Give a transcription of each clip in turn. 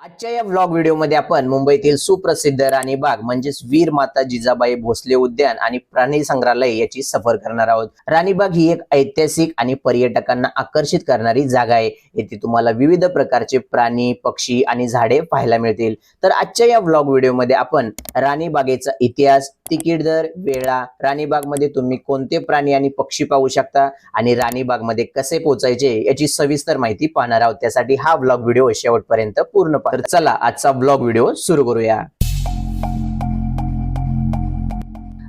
आजच्या या व्लॉग व्हिडिओमध्ये आपण मुंबईतील सुप्रसिद्ध राणीबाग म्हणजेच वीर माता जिजाबाई भोसले उद्यान आणि प्राणी संग्रहालय याची सफर करणार आहोत. राणीबाग ही एक ऐतिहासिक आणि पर्यटकांना आकर्षित करणारी जागा आहे. येथे तुम्हाला विविध प्रकारचे प्राणी पक्षी आणि झाडे पाहायला मिळतील. तर आजच्या या व्लॉग व्हिडिओमध्ये आपण राणीबागेचा इतिहास तिकीट दर वेळा राणीबागमध्ये तुम्ही कोणते प्राणी आणि पक्षी पाहू शकता आणि राणीबागमध्ये कसे पोहोचायचे याची सविस्तर माहिती पाहणार आहोत. त्यासाठी हा व्लॉग व्हिडिओ शेवटपर्यंत पूर्ण तर चला आजचा ब्लॉग व्हिडिओ सुरू करूया.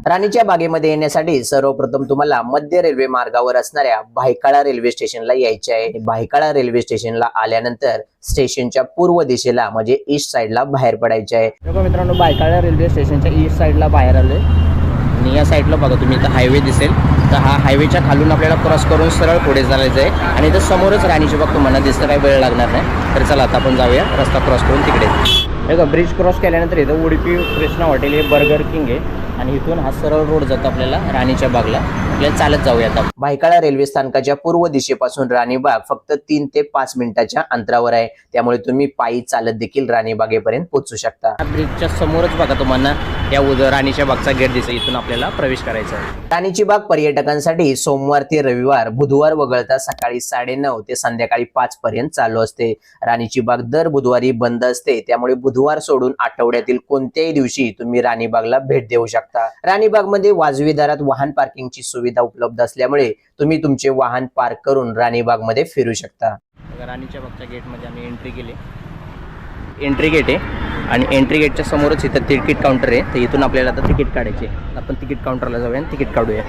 राणीच्या बागेमध्ये येण्यासाठी सर्वप्रथम तुम्हाला मध्य रेल्वे मार्गावर असणाऱ्या भायकाळा रेल्वे स्टेशनला यायचे आहे. भायकाळा रेल्वे स्टेशनला आल्यानंतर स्टेशनच्या पूर्व दिशेला म्हणजे ईस्ट साइडला बाहेर पडायचे आहे. मित्रांनो बायकाळा रेल्वे स्टेशनच्या ईस्ट साईडला बाहेर आलोय. आणि या साईडला बघा तुम्ही इथं हायवे दिसेल. तर हा हायवेच्या खालून आपल्याला क्रॉस करून सरळ पुढे चालायचं आहे आणि इथं समोरच राणीची बाग तुम्हाला दिसतं काही वेळ लागणार नाही. तर चला आता आपण जाऊया. रस्ता क्रॉस करून तिकडे. हे ब्रिज क्रॉस केल्यानंतर इथं उडुपी कृष्णा हॉटेल हे बर्गर किंग आहे. आणि इथून हा सरळ रोड जातो आपल्याला राणीच्या बागला. आपल्याला चालत जाऊया आता भायकाळा रेल्वे स्थानकाच्या पूर्व दिशेपासून राणीबाग फक्त तीन ते पाच मिनिटाच्या अंतरावर आहे. त्यामुळे तुम्ही पायी चालत देखील राणीबागेपर्यंत पोहोचू शकता. ब्रिजच्या समोरच बघा तुम्हाला या राणीच्या बागचा गेट दिसेल. इथून आपल्याला प्रवेश करायचा आहे. राणीची बाग पर्यटकांसाठी सोमवार ते रविवार बुधवार वगळता सकाळी साडेनऊ ते संध्याकाळी पाच पर्यंत चालू असते. राणीची बाग दर बुधवारी बंद असते. त्यामुळे बुधवार सोडून आठवड्यातील कोणत्याही दिवशी तुम्ही राणीबागला भेट देऊ शकता. राणीबागमध्ये वाजवी दरात वाहन पार्किंगची सुविधा उपलब्ध असल्यामुळे तुम्ही तुमचे वाहन पार्क करून राणीबागमध्ये फिरू शकता. राणीच्या बागच्या गेटमध्ये आम्ही एंट्री केली. एंट्री गेट आहे आणि एंट्री गेटच्या समोरच इथं तिकीट काउंटर आहे. तर इथून आपल्याला आता तिकीट काढायचे आपण तिकीट काउंटरला जाऊया आणि तिकीट काढूया.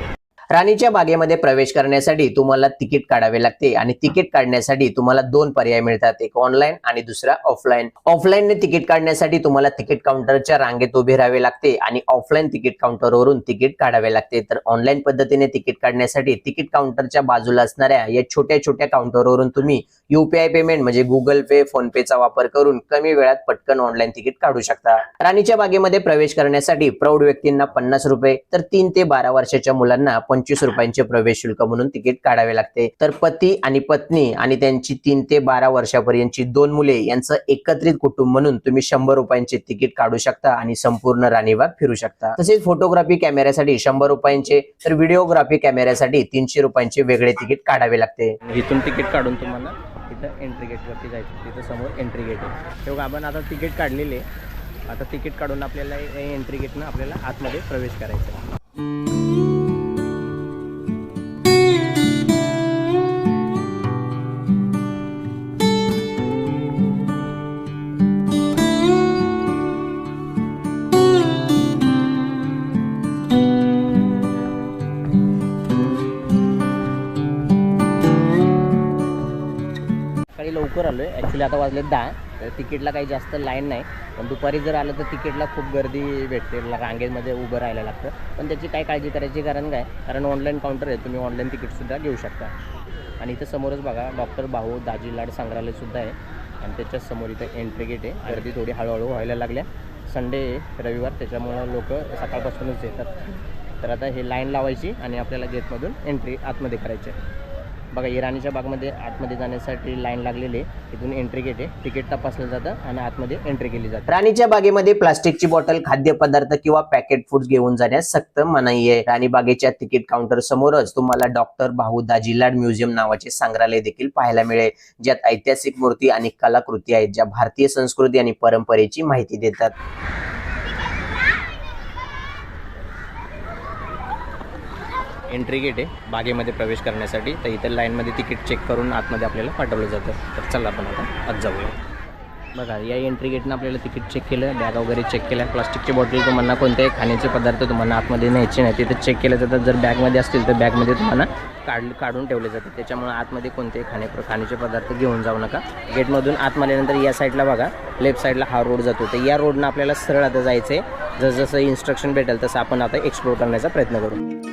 राणीच्या बागेमध्ये प्रवेश करण्यासाठी तुम्हाला तिकीट काढावे लागते आणि तिकीट काढण्यासाठी तुम्हाला दोन पर्याय मिळतात एक ऑनलाईन आणि दुसरा ऑफलाईन ऑफलाईनने तिकीट काढण्यासाठी तुम्हाला तिकीट काउंटरच्या रांगेत उभे राहावे लागते आणि ऑफलाईन तिकीट काउंटरवरून तिकीट काढावे लागते. तर ऑनलाईन पद्धतीने तिकीट काढण्यासाठी तिकीट काउंटरच्या बाजूला असणाऱ्या या छोट्या छोट्या काउंटरवरून तुम्ही युपीआय पेमेंट म्हणजे गुगल पे फोन पेचा वापर करून कमी वेळात पटकन ऑनलाईन तिकीट काढू शकता. राणीच्या बागेमध्ये प्रवेश करण्यासाठी प्रौढ व्यक्तींना पन्नास रुपये तर तीन ते बारा वर्षाच्या मुलांना पंचवीस रुपयांचे प्रवेश शुल्क म्हणून तिकीट काढावे लागते. तर पती आणि पत्नी आणि त्यांची तीन ते बारा वर्षापर्यंतची दोन मुले यांचं एकत्रित कुटुंब म्हणून तुम्ही शंभर रुपयांचे तिकीट काढू शकता आणि संपूर्ण राणीबाग फिरू शकता. तसेच फोटोग्राफी कॅमेऱ्यासाठी शंभर रुपयांचे तर व्हिडिओग्राफी कॅमेऱ्यासाठी तीनशे रुपयांचे वेगळे तिकीट काढावे लागते. इथून तिकीट काढून तुम्हाला तिथं एंट्री गेटवरती जायचं तिथं समोर एंट्री गेट आहे. तेव्हा आपण आता तिकीट काढलेले आता तिकीट काढून आपल्याला एंट्री गेटनं आपल्याला आतमध्ये प्रवेश करायचा आहे. आहे. ॲक्च्युली आता वाजले दहा. तर तिकीटला काही जास्त लाईन नाही. पण दुपारी जर आलं तर तिकीटला खूप गर्दी भेटते. रांगेमध्ये उभं राहायला लागतं. पण त्याची काय काळजी करायची कारण काय? कारण ऑनलाईन काउंटर आहे. तुम्ही ऑनलाईन तिकीटसुद्धा घेऊ शकता. आणि इथं समोरच बघा डॉक्टर भाऊ दाजी लाड संग्रहालयसुद्धा आहे. आणि त्याच्याच समोर इथं एंट्री गेट आहे. गर्दी थोडी हळूहळू व्हायला लागल्या. संडे रविवार. त्याच्यामुळं लोक सकाळपासूनच येतात. तर आता हे लाईन लावायची आणि आपल्याला गेटमधून एंट्री आतमध्ये करायची आहे. बघा इराणीच्या बागमध्ये आतमध्ये जाण्यासाठी लाईन लागलेली आहे. इथून एंट्री गेट आहे. तिकीट तपासलं जातं आणि आतमध्ये एंट्री केली जाते. राणीच्या बागेमध्ये प्लास्टिकची बॉटल खाद्यपदार्थ किंवा पॅकेट फूड घेऊन जाण्यास सक्त मनाई आहे. राणी बागेच्या तिकीट काउंटर समोरच तुम्हाला डॉक्टर भाऊ दाजीलाड म्युझियम नावाचे संग्रहालय देखील पाहायला मिळेल ज्यात ऐतिहासिक मूर्ती आणि कलाकृती आहेत ज्या भारतीय संस्कृती आणि परंपरेची माहिती देतात. एंट्री गेट आहे बागेमध्ये प्रवेश करण्यासाठी. तर इथे लाईनमध्ये तिकीट चेक करून आतमध्ये आपल्याला पाठवलं जातं. तर चला आपण आता आत जाऊया. बघा या एंट्री गेटनं आपल्याला तिकीट चेक केलं बॅग वगैरे चेक केल्या. प्लास्टिकची बॉटल तुम्हाला कोणत्याही खाण्याचे पदार्थ तुम्हाला आतमध्ये न्यायचे नाही. तिथे चेक केलं जातात जर बॅगमध्ये असतील तर बॅगमध्ये तुम्हाला काढ काढून ठेवले जातात. त्याच्यामुळे आतमध्ये कोणतेही खाणे खाण्याचे पदार्थ घेऊन जाऊ नका. गेटमधून आतमध्ये नंतर या साईडला बघा. लेफ्ट साईडला हा रोड जातो. तर या रोडनं आपल्याला सरळ आता जायचं आहे जसं जसं इन्स्ट्रक्शन भेटेल तसं आपण आता एक्सप्लोर करण्याचा प्रयत्न करू.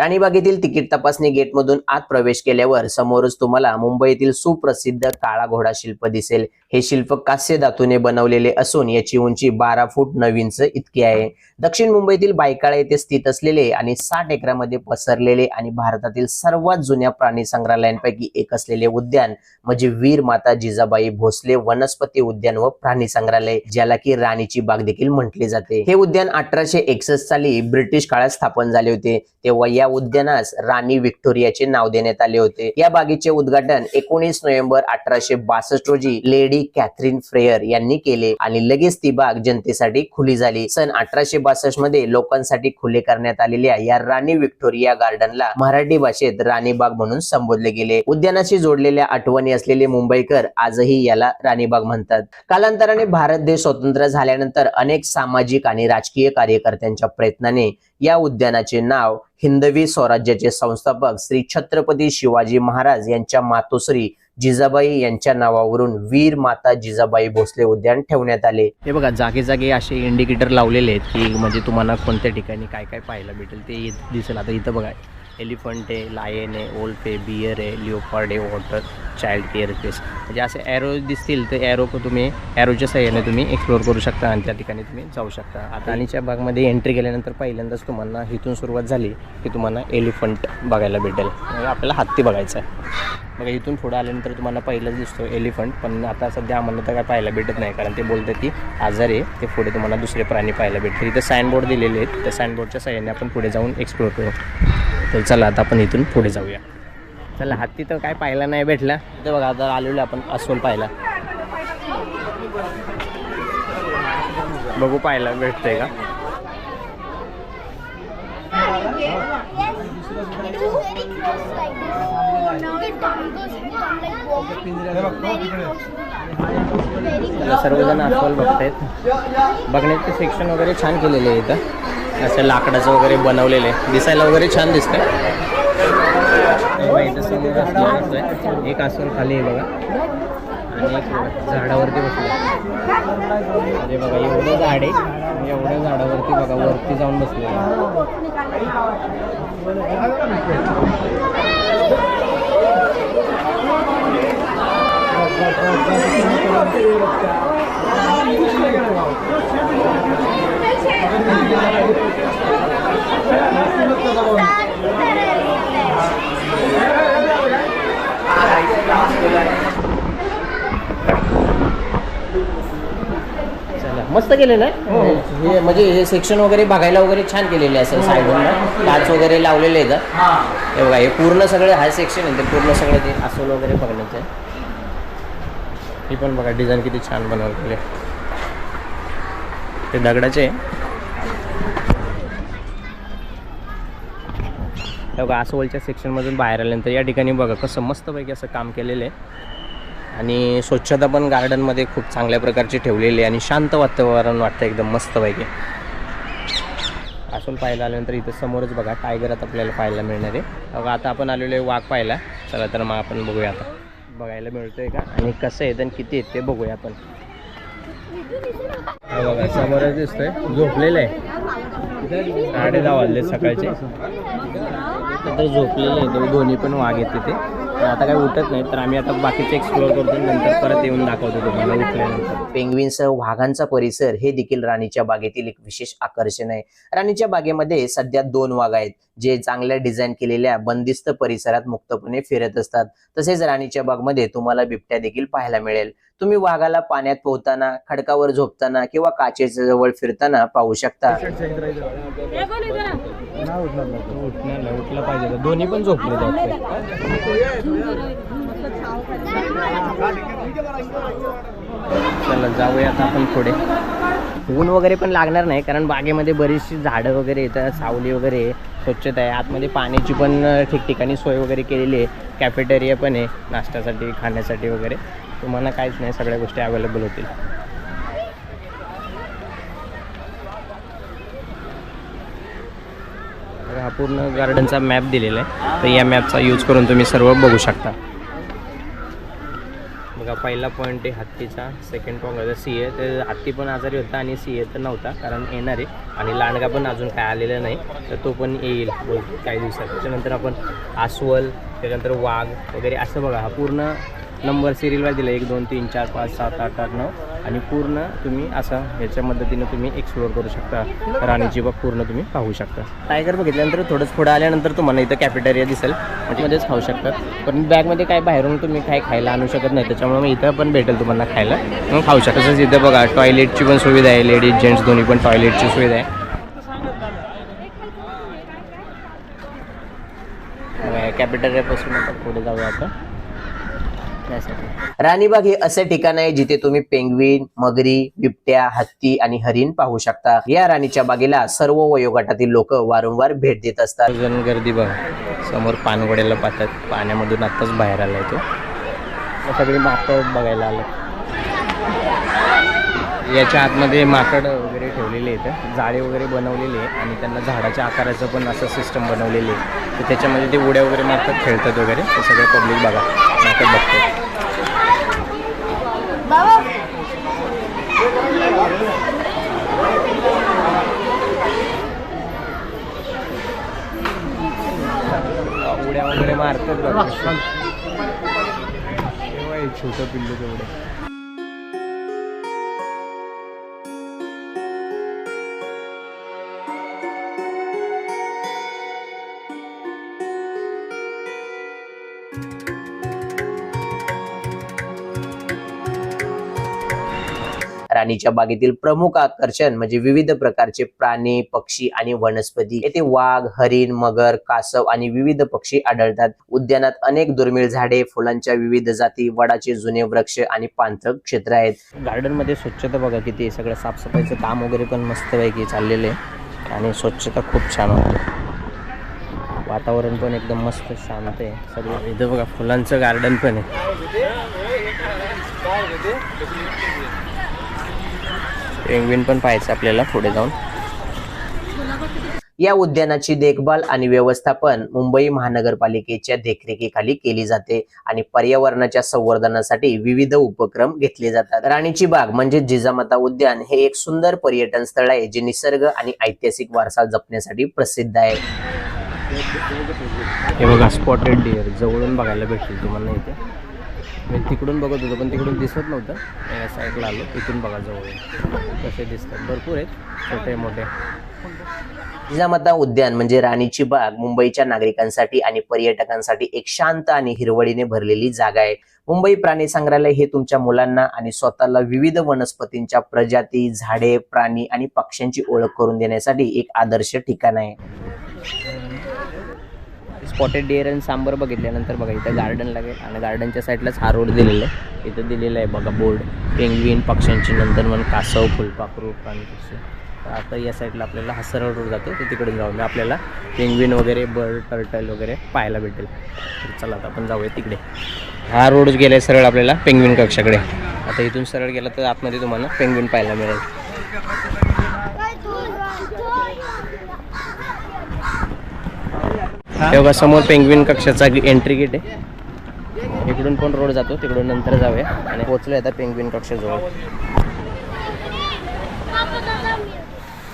राणीबागेतील तिकीट तपासणी गेटमधून आत प्रवेश केल्यावर समोरच तुम्हाला मुंबईतील सुप्रसिद्ध काळा घोडा शिल्प दिसेल. हे शिल्प कास्य धातूने बनवलेले असून याची उंची बारा फूट नऊ इंच इतकी आहे. दक्षिण मुंबईतील बायकाळा येथे स्थित असलेले आणि साठ एकरामध्ये पसरलेले आणि भारतातील सर्वात जुन्या प्राणी संग्रहालयांपैकी एक असलेले उद्यान म्हणजे वीर माता जिजाबाई भोसले वनस्पती उद्यान व प्राणी संग्रहालय ज्याला की राणीची बाग देखील म्हटले जाते. हे उद्यान अठराशे एकसष्ट साली ब्रिटिश काळात स्थापन झाले होते. तेव्हा या उद्यानास राणी व्हिक्टोरियाचे नाव देण्यात आले होते. या बागेचे उद्घाटन एकोणीस नोव्हेंबर अठराशे बासष्ट रोजी लेडी कॅथरीन फ्रेयर यांनी केले आणि लगेच ती बाग जनतेसाठी खुली झाली. सन अठराशे बासष्टमध्ये लोकांसाठी खुले करण्यात आलेल्या या राणी व्हिक्टोरिया गार्डनला मराठी भाषेत राणीबाग म्हणून संबोधले गेले. उद्यानाशी जोडलेल्या आठवणी असलेले मुंबईकर आजही याला राणीबाग म्हणतात. कालांतराने भारत देश स्वतंत्र झाल्यानंतर अनेक सामाजिक आणि राजकीय कार्यकर्त्यांच्या प्रयत्नाने या उद्यानाचे नाव हिंदवी स्वराज्याचे संस्थापक श्री छत्रपती शिवाजी महाराज यांच्या मातोश्री जिजाबाई यांच्या नावावरून वीर माता जिजाबाई भोसले उद्यान ठेवण्यात आले. हे बघा जागे जागे असे इंडिकेटर लावलेले आहेत की म्हणजे तुम्हाला कोणत्या ठिकाणी काय काय पाहायला भेटेल ते दिसेल. आता इथं बघा एलिफंट आहे लायन आहे ओल्फ आहे बियर आहे लिओपार्ड आहे वॉटर चाइल्ड केअर स्पेस म्हणजे असे ॲरो दिसतील तर ॲरो तुम्ही ॲरोच्या सहाय्याने तुम्ही एक्सप्लोअर करू शकता आणि त्या ठिकाणी तुम्ही जाऊ शकता. आता आणीच्या बागमध्ये एंट्री केल्यानंतर पहिल्यांदाच तुम्हाला इथून सुरुवात झाली की तुम्हाला एलिफंट बघायला भेटेल. म्हणजे आपल्याला हत्ती बघायचा आहे. बघा इथून पुढं आल्यानंतर तुम्हाला पहिलंच दिसतो एलिफंट पण आता सध्या आम्हाला तर काय पाहायला भेटत नाही कारण ते बोलतात की आजार आहे ते पुढे तुम्हाला दुसरे प्राणी पाहायला भेटतील. इथं साईनबोर्ड दिलेले आहेत त्या साईनबोर्डच्या सहाय्याने आपण पुढे जाऊन एक्सप्लोर करू. तर चला आता आपण इथून पुढे जाऊया. चला हत्ती तर काय पाहायला नाही भेटला. तर बघा आता आलेलो आपण अस्वल पाहायला. बघू पाहायला भेटतंय का? सर्वजण अस्वल बघतायत. बघण्याचे सेक्शन वगैरे छान केलेले आहे इथं. असं लाकडाचं वगैरे बनवलेलं. आहे दिसायला वगैरे छान दिसतंय. इथं समोर एक आसन खाली आहे बघा. आणि एक झाडावरती बसलं अरे म्हणजे बघा एवढं झाड आहे. म्हणजे एवढ्या झाडावरती बघा वरती जाऊन बसले मस्त केलेलं आहे? हे म्हणजे हे सेक्शन वगैरे बघायला वगैरे छान केलेले असेल साईडला काच वगैरे लावलेले आहेत. हे. बघा हे पूर्ण सगळे हा सेक्शन आहे ते पूर्ण सगळे ते अस्वल वगैरे बघण्याचं आहे. ही पण बघा डिझाईन किती छान बनवलेली आहे. ते दगडाचे आहे. बघा अस्वलच्या सेक्शनमधून बाहेर आल्यानंतर या ठिकाणी बघा कसं मस्तपैकी असं काम केलेलं आहे. आणि स्वच्छता पण गार्डनमध्ये खूप चांगल्या प्रकारची ठेवलेली आहे आणि शांत वातावरण वाटतं एकदम मस्तपैकी. आसोल पाहायला आल्यानंतर इथं समोरच बघा टायगर आता आपल्याला पाहायला मिळणार आहे. बघा आता आपण आलेलो आहे वाघ पाहायला. चला तर मग आपण बघूया आता. बघायला मिळतोय का? आणि कसं आहे आणि किती आहेत ते बघूया आपण. हा बघा समोरच दिसतोय. झोपलेलं आहे. साडे दहा वाजले सकाळचे. तर झोपलेलं आहे दोन्ही पण वाघ येते तिथे. आता काही उठत नाही तर आम्ही आता बाकीचे एक्सप्लोअर करतो नंतर परत येऊन दाखवतो तुम्हाला उठल्यानंतर. पेंग्विनसह वाघांचा परिसर हे देखील राणीच्या बागेतील एक विशेष आकर्षण आहे. राणीच्या बागेमध्ये सध्या दोन वाघ आहेत जे चांगल्या डिझाईन केलेल्या बंदिस्त परिसरात मुक्तपणे फिरत असतात. तसेच राणीच्या बागमध्ये तुम्हाला बिबट्या देखील पाहायला मिळेल. तुम्ही वाघाला पाण्यात पोहताना खडकावर झोपताना किंवा काचेच्या जवळ फिरताना पाहू शकता. पाहिजे दोन्ही पण झोपले चला जाऊया आता आपण पुढे. ऊन वगैरे पण लागणार नाही कारण बागेमध्ये बरीचशी झाडं वगैरे येतात सावली वगैरे स्वच्छता आहे. आतमध्ये पाण्याची पण ठिकठिकाणी सोय वगैरे केलेली आहे. कॅफेटेरिया पण आहे नाश्त्यासाठी खाण्यासाठी वगैरे. तुम्हाला काहीच नाही सगळ्या गोष्टी अवेलेबल होतील. हा पूर्ण गार्डनचा मॅप दिलेला आहे. तर या मॅपचा यूज करून तुम्ही सर्व बघू शकता. बघा पहिला पॉईंट आहे हत्तीचा सेकंड पॉईंट होता सी ए तर हत्ती पण आजारी होता आणि सी ए तर नव्हता कारण येणार आहे. आणि लांडगा पण अजून काय आलेला नाही तर तो पण येईल काही दिवसात. त्याच्यानंतर आपण अस्वल त्याच्यानंतर वाघ वगैरे असं बघा हा पूर्ण नंबर सिरियलवर दिला एक दोन तीन चार पाच सात आठ आठ नऊ. आणि पूर्ण तुम्ही असं ह्याच्या मदतीनं तुम्ही एक्सप्लोअर करू शकता. राणीची बाग पूर्ण तुम्ही पाहू शकता. टायगर बघितल्यानंतर थोडंच पुढं आल्यानंतर तुम्हाला इथं कॅफेटेरिया दिसेल. मध्येच खाऊ शकता. पण बॅगमध्ये काय बाहेरून तुम्ही काय खायला आणू शकत नाही. त्याच्यामुळे मग इथं पण भेटेल तुम्हाला खायला. मग खाऊ शकता. तसंच इथं बघा टॉयलेटची पण सुविधा आहे. लेडीज जेंट्स दोन्ही पण टॉयलेटची सुविधा आहे. कॅपिटल रेपासून पुढे जाऊया आता त्यासाठी राणीबाग हे असे ठिकाण आहे जिथे तुम्ही पेंग्विन मगरी बिबट्या हत्ती आणि हरिण पाहू शकता. या राणीच्या बागेला सर्व वयोगटातील लोक वारंवार भेट देत असतात. जण गर्दी बघा. समोर पानगोड्याला पाहतात. पाण्यामधून आत्ताच बाहेर आलाय तो. सगळी माकड बघायला आलं. याच्या आतमध्ये माकड वगैरे ठेवलेले आहेत. जाळे वगैरे बनवलेले आहे आणि त्यांना झाडाच्या आकाराचं पण असं सिस्टम बनवलेली आहे. तर त्याच्यामध्ये ते उड्या वगैरे मारतात खेळतात वगैरे. ते सगळं पब्लिक बघा. बाबा. उड्या वगैरे मारतात छोटं पिल्लू तेवढं. राणीच्या बागेतील प्रमुख आकर्षण म्हणजे विविध प्रकारचे प्राणी पक्षी आणि वनस्पती. येथे वाघ हरिण मगर कासव आणि विविध पक्षी आढळतात. उद्यानात अनेक दुर्मिळ झाडे फुलांच्या विविध जाती वडाचे जुने वृक्ष आणि पाणथळ क्षेत्र आहेत. गार्डनमध्ये स्वच्छता बघा किती सगळं साफसफाईचं काम वगैरे पण मस्तपैकी चाललेलं आहे. आणि स्वच्छता खूप छान होते वातावरण पण एकदम मस्त शांत आहे. सगळं इथं बघा फुलांचं गार्डन पण आहे. पेंग्विन पण पाहायचं आपल्याला पुढे जाऊन. या उद्यानाची देखभाल आणि व्यवस्थापन मुंबई महानगरपालिकेच्या देखरेखीखाली केली जाते आणि पर्यावरणाच्या संवर्धनासाठी विविध उपक्रम घेतले जातात. राणीची बाग म्हणजे जिजामाता उद्यान हे एक सुंदर पर्यटन स्थळ आहे जे निसर्ग आणि ऐतिहासिक वारसा जपण्यासाठी प्रसिद्ध आहे. हे बघा स्पॉटेड डिअर जवळून बघायला भेटतील तुम्हाला इथे. मी तिकडून बघत होतो पण तिकडून दिसत नव्हतं. या साईडला आलो तिथून बघा जवळ कसे दिसतात. भरपूर आहेत छोटे मोठे. जिजामाता उद्यान म्हणजे राणीची बाग मुंबईच्या नागरिकांसाठी आणि पर्यटकांसाठी एक शांत आणि हिरवळीने भरलेली जागा आहे. मुंबई प्राणी संग्रहालय हे तुमच्या मुलांना आणि स्वतःला विविध वनस्पतींच्या प्रजाती झाडे प्राणी आणि पक्ष्यांची ओळख करून देण्यासाठी एक आदर्श ठिकाण आहे. पॉटेड डेअर आणि सांबर बघितल्यानंतर बघा इथं गार्डन लागेल आणि गार्डनच्या साईडलाच हा रोड दिलेला आहे. इथं दिलेलं आहे बघा बोर्ड पेंगवीन पक्ष्यांची नंतर मग कासव फुलपाखरू प्राणी पक्षी तर आता या साईडला आपल्याला हा सरळ रोड जातो तर तिकडून जाऊ आपल्याला पेंगवीन वगैरे बर्ड टर्टल वगैरे पाहायला भेटेल. तर चला आता आपण जाऊया तिकडे. हा रोड गेला सरळ आपल्याला पेंगवीन कक्षाकडे. आता इथून सरळ गेला तर आतमध्ये तुम्हाला पेंगवीन पाहायला मिळेल काय तू तेव्हा समोर पेंग्विन कक्षाचा एंट्री गेट आहे. इकडून पण रोड जातो तिकडून नंतर जाऊया. आणि पोहोचलो आता पेंग्विन कक्षाजवळ.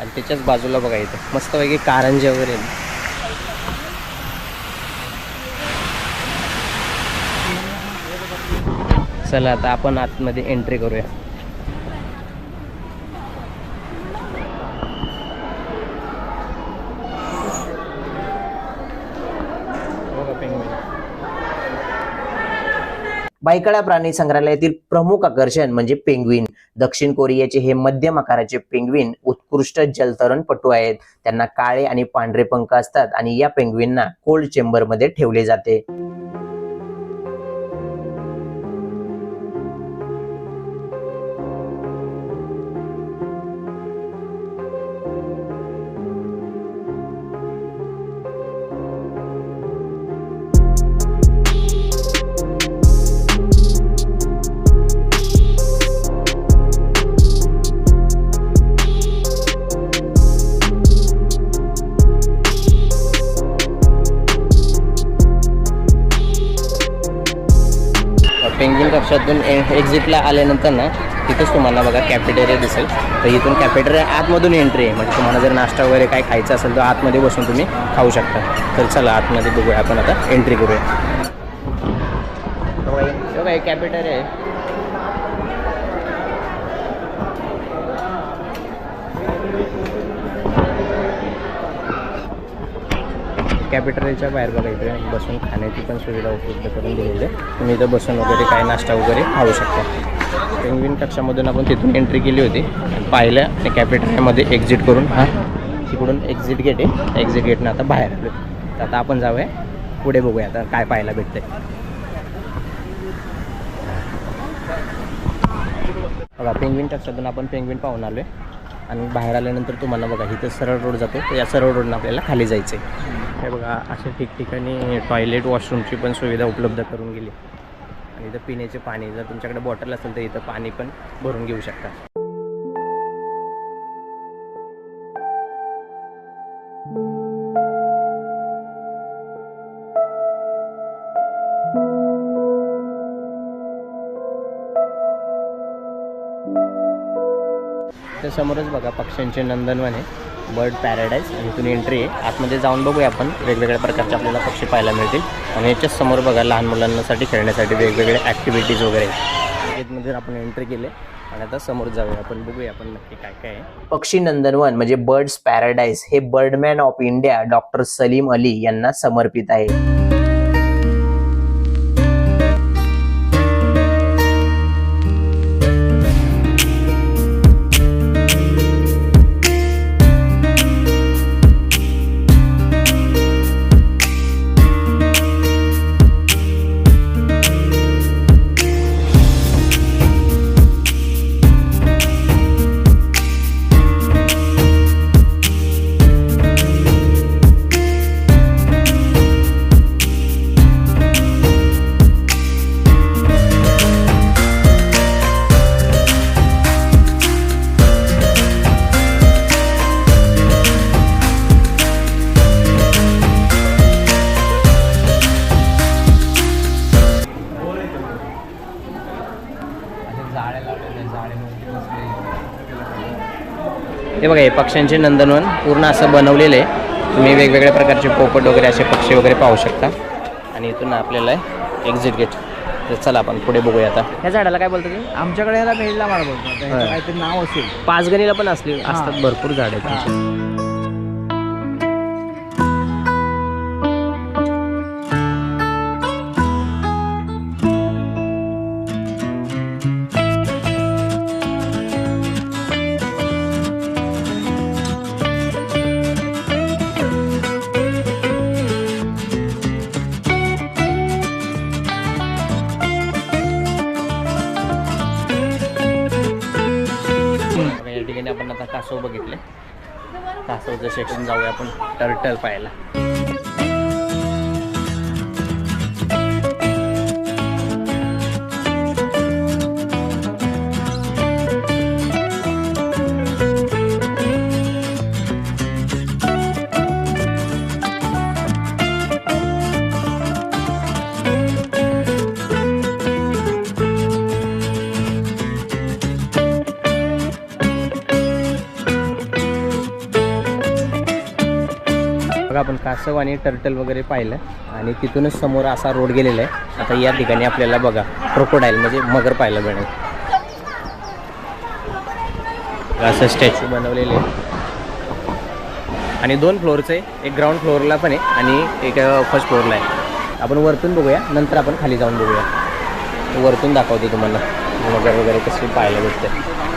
आणि त्याच्याच बाजूला बघा इथं मस्तपैकी कारंजे वगैरे चला आता आपण आतमध्ये एंट्री करूया. बायकडा प्राणी संग्रहालयातील प्रमुख आकर्षण म्हणजे पेंग्विन. दक्षिण कोरियाचे हे मध्यम आकाराचे पेंग्विन उत्कृष्ट जलतरणपटू आहेत. त्यांना काळे आणि पांढरे पंख असतात आणि या पेंग्विनना कोल्ड चेंबरमध्ये ठेवले जाते. वर्षातून एक्झिटला आल्यानंतर ना तिथंच तुम्हाला बघा कॅफेटेरिया दिसेल. तर इथून कॅफेटेरिया आतमधून एंट्री आहे. म्हणजे तुम्हाला जर नाश्ता वगैरे काय खायचं असेल तर आतमध्ये बसून तुम्ही खाऊ शकता. तर चला आतमध्ये बघूया आपण आता एंट्री करूया. बघा कॅफेटेरिया आहे. कॅपिटलच्या बाहेर बघा इथे बसून खाण्याची पण सुविधा उपलब्ध करून दिलेली आहे. तुम्ही इथं बसून वगैरे काय नाश्ता वगैरे खाऊ शकता. पेंग्विन कक्षामधून आपण तिथून एंट्री केली होती. पाहिलं आणि कॅपिटलमध्ये एक्झिट करून हा तिकडून एक्झिट गेट आहे. एक्झिट गेटनं आता बाहेर आलो तर आता आपण जाऊया पुढे बघूया आता काय पाहायला भेटतंय. बघा पेंग्विन कक्षातून आपण पेंग्विन पाहून आलो आहे आणि बाहेर आल्यानंतर तुम्हाला बघा इथं सरळ रोड जातो. तर या सरळ रोडनं आपल्याला खाली जायचं आहे हे बघा अशा ठिकठिकाणी टॉयलेट वॉशरूमची पण सुविधा उपलब्ध करून गेली. आणि इथं पिण्याचे पाणी जर तुमच्याकडे बॉटल असेल तर इथं पाणी पण भरून घेऊ शकता. समोरच बघा पक्ष्यांचे नंदनवन आहे. Bird paradise. आणि इथून एंट्री आहे. आतमध्ये जाऊन बघूया आपण. वेगवेगळ्या प्रकारचे आपल्याला पक्षी पाहायला मिळतील. आणि याच्या समोर बघा लहान मुलांसाठी खेळण्यासाठी वेगवेगळे ॲक्टिव्हिटीज वगैरे. आहेत आपण एंट्री केले. आणि आता समोर जाऊया आपण. बघूया आपण नक्की काय काय आहे. पक्षी नंदनवन म्हणजे बर्ड्स पॅराडाईज हे birdman of India doctor Salim Ali यांना समर्पित आहे. हे बघा हे पक्ष्यांचे नंदनवन पूर्ण असं बनवलेलं आहे. तुम्ही वेगवेगळ्या प्रकारचे पोपट वगैरे असे पक्षी वगैरे पाहू शकता. आणि इथून आपल्याला एक्झिट गेट तर चला आपण पुढे बघूया आता. ह्या झाडाला काय बोलतो तुम्ही? आमच्याकडे याला मेडला माळ बोलतो. काहीतरी नाव असेल. पाचगणीला पण असली असतात भरपूर झाड जाऊया आपण टर्टल पाहायला. आपण कासव आणि टर्टल वगैरे पाहिलं. आणि तिथूनच समोर असा रोड गेलेला आहे. आता या ठिकाणी आपल्याला बघा क्रोकोडाईल म्हणजे मगर पाहायला मिळेल. असं स्टॅच्यू बनवलेले आणि दोन फ्लोअरचं आहे. एक ग्राउंड फ्लोअरला पण आहे आणि एक फर्स्ट फ्लोअरला आहे. आपण वरतून बघूया. नंतर आपण खाली जाऊन बघूया. वरतून दाखवते तुम्हाला. मगर वगैरे कशी पाहायला भेटते.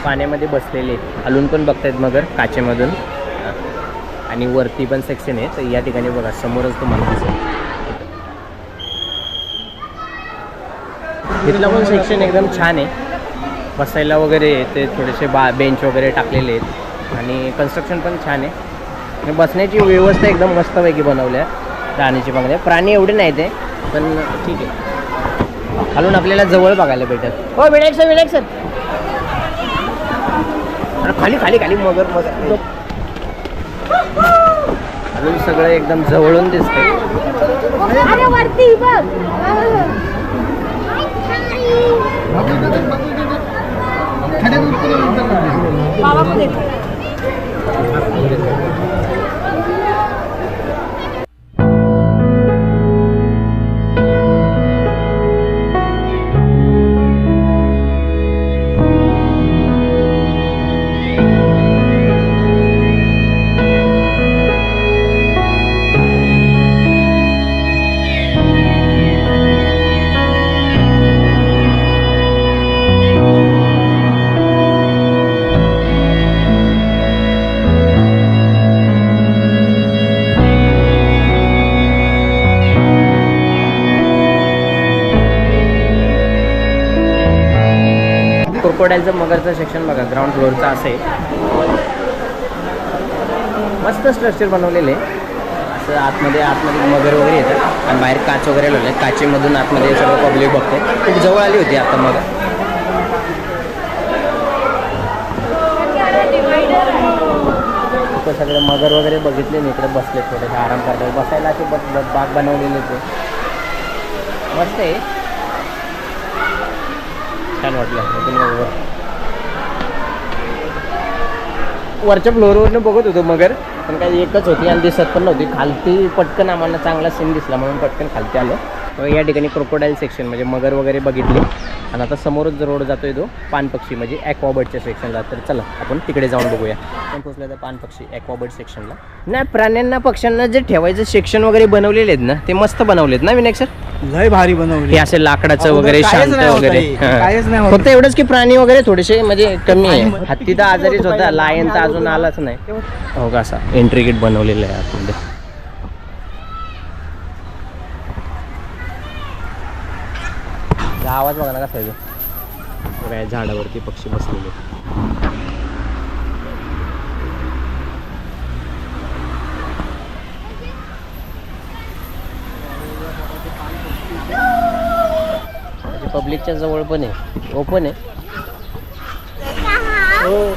पाण्यामध्ये बसलेले हलून पण बघतायत मगर काचेमधून. आणि वरती पण सेक्शन आहे. तर या ठिकाणी बघा समोरच तुम्हाला दिसेल. पण सेक्शन एकदम छान आहे. बसायला वगैरे ते थोडेसे बा बेंच वगैरे टाकलेले आहेत. आणि कन्स्ट्रक्शन पण छान आहे. आणि बसण्याची व्यवस्था एकदम मस्तपैकी बनवल्या प्राणीची बघण्या प्राणी एवढे नाही ते पण ठीक आहे. खालून आपल्याला जवळ बघायला भेटत हो विनायक सर विनायक सर खाली खाली खाली. मगर मगर. अजून सगळं एकदम जवळून दिसते बाबा वरती मगरचं सेक्शन बघा ग्राउंड फ्लोअरचं असं. आहे मस्त स्ट्रक्चर बनवलेले. असं आतमध्ये आतमध्ये मगर वगैरे येतात. आणि बाहेर काच वगैरे लावले काचेमधून आतमध्ये सगळं पब्लिक बघते. खूप जवळ आली होती आता मग सगळे मगर वगैरे बघितले मी इकडे बसले थोडेसे आराम करतात. बसायला ते बस- बाग बनवलेले ते. मस्त आहे. छान वाटलं. वरच्या फ्लोअरवरनं बघत होतो मगर पण काही एकच होती आणि दिसत पण नव्हती. खालती पटकन आम्हाला चांगला सीन दिसला म्हणून पटकन खालती आलो. तर या ठिकाणी क्रोकोडाईल सेक्शन म्हणजे मगर वगैरे बघितले. आणि आता समोरच रोड जातोय तो पानपक्षी म्हणजे ॲक्वाबर्डच्या सेक्शनला तर चला आपण तिकडे जाऊन बघूया. पण पोचलं तर पानपक्षी ॲक्वाबर्ड सेक्शनला नाही प्राण्यांना पक्ष्यांना जे ठेवायचं सेक्शन वगैरे बनवलेले आहेत ना ते मस्त बनवलेत ना विनायक सर लय भारी बनवली. हे असे लाकडाचं वगैरे शांत वगैरे. नाही. फक्त एवढंच की प्राणी वगैरे थोडेसे म्हणजे कमी आहे. हत्ती तर आजारीच होता लायन तर अजून आलाच नाही. हो का असा? एंट्री गेट बनवलेलं आहे आतमध्ये. आवाज बघा ना कसा झाडावरती पक्षी बसलेले. पब्लिकच्या जवळ पण आहे. ओपन आहे. हो.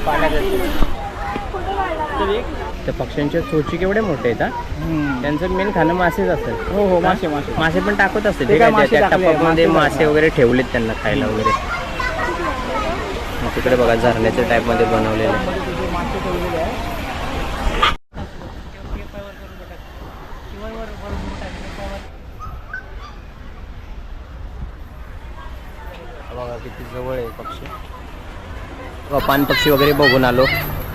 त्या पक्ष्यांच्या चोची केवढे मोठे आहेत हा? त्यांचं मेन खाणं मासेच असतात हो हो मासे मासे. मासे पण टाकत असते ते काय मासे टाकले, टप्पामध्ये मासे मासे वगैरे ठेवलेत त्यांना खायला वगैरे. मग तिकडे बघा झरण्याच्या टाईपमध्ये बनवलेले बघा जवळ आहे पक्षी. पान पक्षी वगैरे बघून आलो.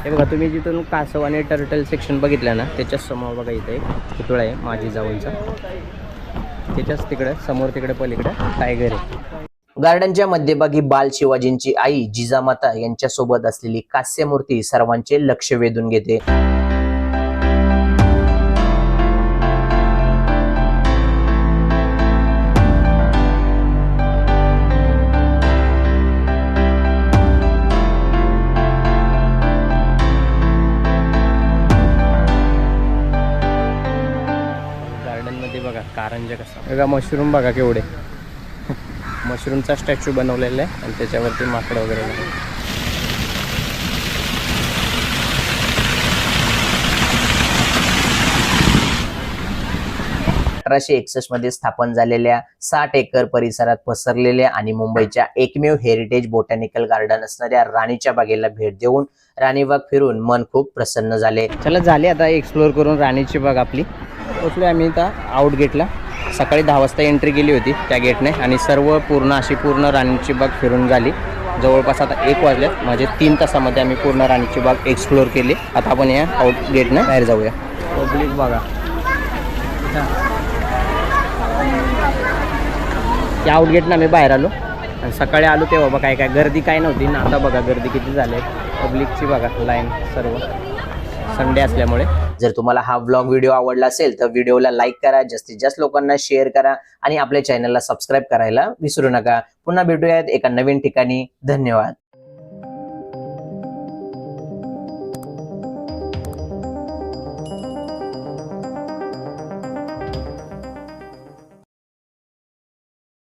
हे बघा तुम्ही जिथून कासव आणि टर्टल सेक्शन बघितलं ना त्याच्याच समोर बघा इथे एक पुतळा आहे माझी जवळचा त्याच्याच तिकडे समोर तिकडे पलीकडे टायगर आहे. गार्डनच्या मध्यभागी बाल शिवाजींची आई जिजामाता यांच्या सोबत असलेली कास्य मूर्ती सर्वांचे लक्ष वेधून घेते. बघा मशरूम बघा केवढे. मशरूमचा स्टॅच्यू बनवलेला आहे आणि त्याच्यावरती माकडं वगैरे. अठराशे एकसष्टमध्ये स्थापन झालेल्या साठ एकर परिसरात पसरलेल्या आणि मुंबईच्या एकमेव हेरिटेज बोटॅनिकल गार्डन असणाऱ्या राणीच्या बागेला भेट देऊन राणीबाग फिरून मन खूप प्रसन्न झाले. चला झाले आता एक्सप्लोअर करून राणीची बाग आपली. पोचलो आम्ही आता आउट गेटला सकाळी दहा वाजता एंट्री केली होती त्या गेटने आणि सर्व पूर्ण अशी पूर्ण राणीची बाग फिरून झाली. जवळपास आता एक वाजल्यात म्हणजे तीन तासामध्ये आम्ही पूर्ण राणीची बाग एक्सप्लोअर केली. आता आपण या आउट गेटनं बाहेर जाऊया. पब्लिक बघा. त्या आउट गेटनं आम्ही बाहेर आलो. आणि सकाळी आलो तेव्हा बघा काय काय गर्दी काय नव्हती. ना आता बघा गर्दी किती झाली पब्लिकची बघा लाईन सर्व. संडे असल्यामुळे. जर तुम्हाला हा व्लॉग व्हिडिओ आवडला असेल तर व्हिडिओला लाईक करा जास्तीत जास्त लोकांना शेअर करा आणि आपल्या चॅनलला सबस्क्राईब करायला विसरू नका. पुन्हा भेटूयात एका नवीन ठिकाणी. धन्यवाद.